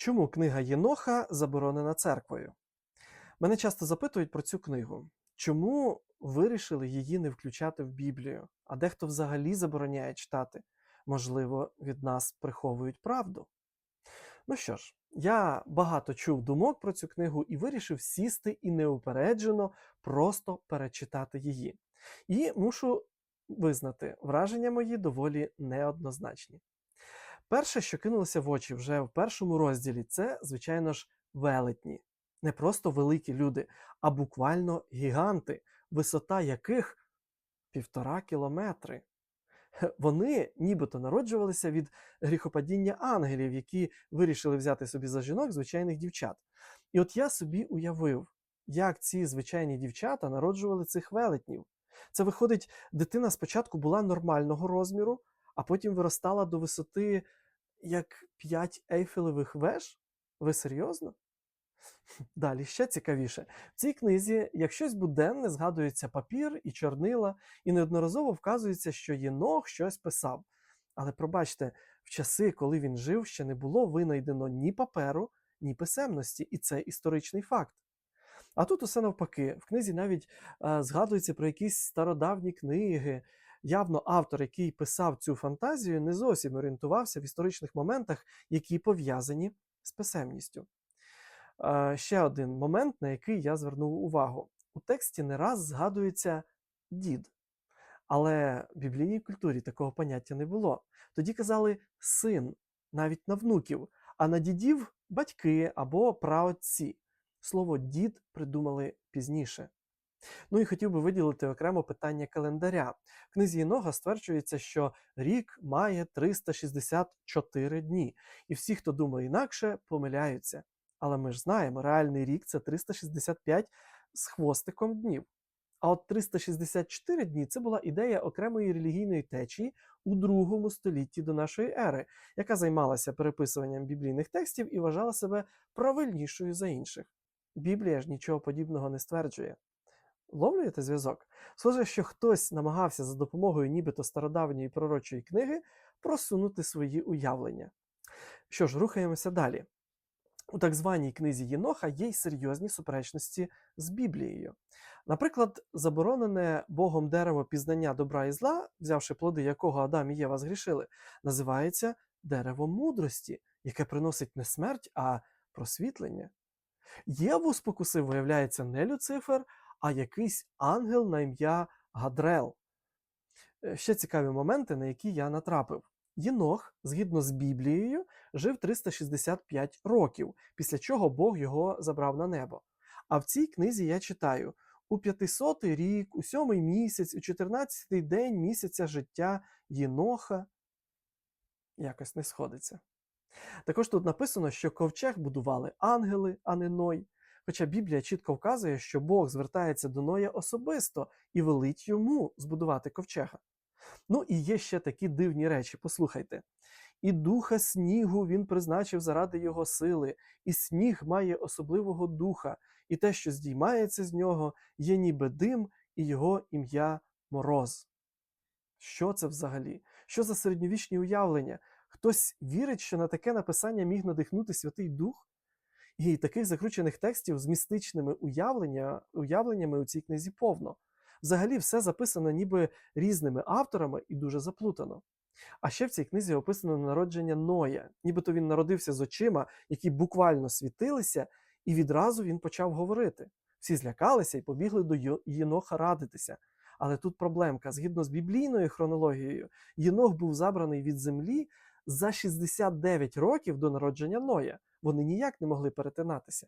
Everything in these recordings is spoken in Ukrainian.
Чому книга Єноха заборонена церквою? Мене часто запитують про цю книгу. Чому вирішили її не включати в Біблію? А дехто взагалі забороняє читати? Можливо, від нас приховують правду. Ну що ж, я багато чув думок про цю книгу і вирішив сісти і неупереджено просто перечитати її. І мушу визнати, враження мої доволі неоднозначні. Перше, що кинулося в очі вже в першому розділі, це, звичайно ж, велетні. Не просто великі люди, а буквально гіганти, висота яких півтора кілометри. Вони нібито народжувалися від гріхопадіння ангелів, які вирішили взяти собі за жінок звичайних дівчат. І от я собі уявив, як ці звичайні дівчата народжували цих велетнів. Це виходить, дитина спочатку була нормального розміру, а потім виростала до висоти як 5 ейфелевих веж? Ви серйозно? Далі ще цікавіше. В цій книзі, як щось буденне, згадується папір і чорнила, і неодноразово вказується, що Єнох щось писав. Але пробачте, в часи, коли він жив, ще не було винайдено ні паперу, ні писемності, і це історичний факт. А тут усе навпаки, в книзі навіть е, згадується про якісь стародавні книги. Явно автор, який писав цю фантазію, не зовсім орієнтувався в історичних моментах, які пов'язані з писемністю. Е, ще один момент, на який я звернув увагу. У тексті не раз згадується дід. Але в біблійній культурі такого поняття не було. Тоді казали син, навіть на внуків, а на дідів батьки або праотці. Слово дід придумали пізніше. Ну і хотів би виділити окремо питання календаря. В книзі Єнога стверджується, що рік має 364 дні, і всі, хто думає інакше, помиляються. Але ми ж знаємо, реальний рік це 365 з хвостиком днів. А от 364 дні це була ідея окремої релігійної течії у другому столітті до нашої ери, яка займалася переписуванням біблійних текстів і вважала себе правильнішою за інших. Біблія ж нічого подібного не стверджує. Ловлюєте зв'язок? Схоже, що хтось намагався за допомогою нібито стародавньої пророчої книги просунути свої уявлення. Що ж, рухаємося далі. У так званій книзі Єноха є й серйозні суперечності з Біблією. Наприклад, заборонене Богом дерево пізнання добра і зла, взявши плоди якого Адам і Єва згрішили, називається дерево мудрості, яке приносить не смерть, а просвітлення. Єву спокусив, виявляється, не Люцифер, а якийсь ангел на ім'я Гадрел. Е, Ще цікаві моменти, на які я натрапив. Єнох, згідно з Біблією, жив 365 років, після чого Бог його забрав на небо. А в цій книзі я читаю: у 500 рік, у сьомий місяць, у 14-й день місяця життя Єноха якось не сходиться. Також тут написано, що ковчег будували ангели, а не Ной. Хоча Біблія чітко вказує, що Бог звертається до Ноя особисто і велить йому збудувати ковчега. Ну і є ще такі дивні речі. Послухайте. І духа снігу він призначив заради його сили, і сніг має особливого духа, і те, що здіймається з нього, є ніби дим, і його ім'я мороз. Що це взагалі? Що за середньовічні уявлення? Хтось вірить, що на таке написання міг надихнути Святий Дух? І таких закручених текстів з містичними уявлення, уявленнями у цій книзі повно. Взагалі, все записано ніби різними авторами і дуже заплутано. А ще в цій книзі описано народження Ноя, нібито він народився з очима, які буквально світилися, і відразу він почав говорити. Всі злякалися і побігли до Єноха радитися. Але тут проблемка: згідно з біблійною хронологією, Єнох був забраний від землі за 69 років до народження Ноя. Вони ніяк не могли перетинатися.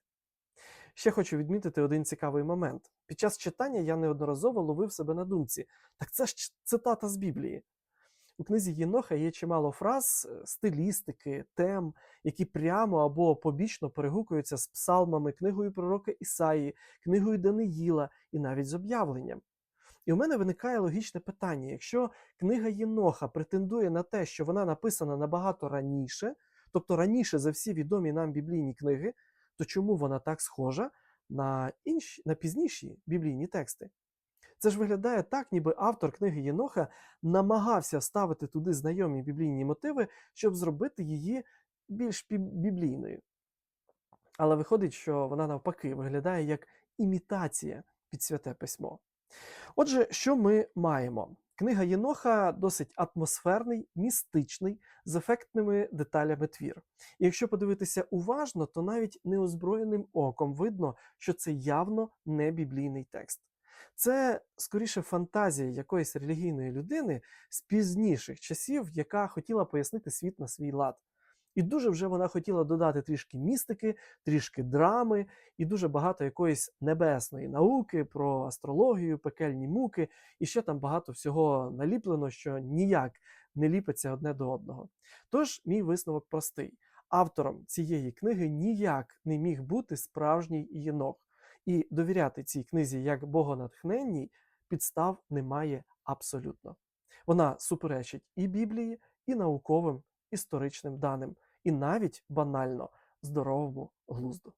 Ще хочу відмітити один цікавий момент. Під час читання я неодноразово ловив себе на думці. Так це ж цитата з Біблії. У книзі Єноха є чимало фраз, е, стилістики, тем, які прямо або побічно перегукуються з псалмами, книгою пророка Ісаї, книгою Даниїла і навіть з об'явленням. І у мене виникає логічне питання: якщо книга Єноха претендує на те, що вона написана набагато раніше, тобто раніше за всі відомі нам біблійні книги, то чому вона так схожа на інші на пізніші біблійні тексти? Це ж виглядає так, ніби автор книги Єноха намагався вставити туди знайомі біблійні мотиви, щоб зробити її більш біблійною. Але виходить, що вона навпаки виглядає як імітація під святе письмо. Отже, що ми маємо? Книга Єноха досить атмосферний, містичний, з ефектними деталями твір. І якщо подивитися уважно, то навіть неозброєним оком видно, що це явно не біблійний текст. Це скоріше фантазія якоїсь релігійної людини з пізніших часів, яка хотіла пояснити світ на свій лад. І дуже вже вона хотіла додати трішки містики, трішки драми, і дуже багато якоїсь небесної науки про астрологію, пекельні муки, і ще там багато всього наліплено, що ніяк не ліпиться одне до одного. Тож, мій висновок простий: автором цієї книги ніяк не міг бути справжній Єнох. І довіряти цій книзі як богонатхненній підстав немає абсолютно. Вона суперечить і Біблії, і науковим історичним даним, і навіть банально здоровому глузду.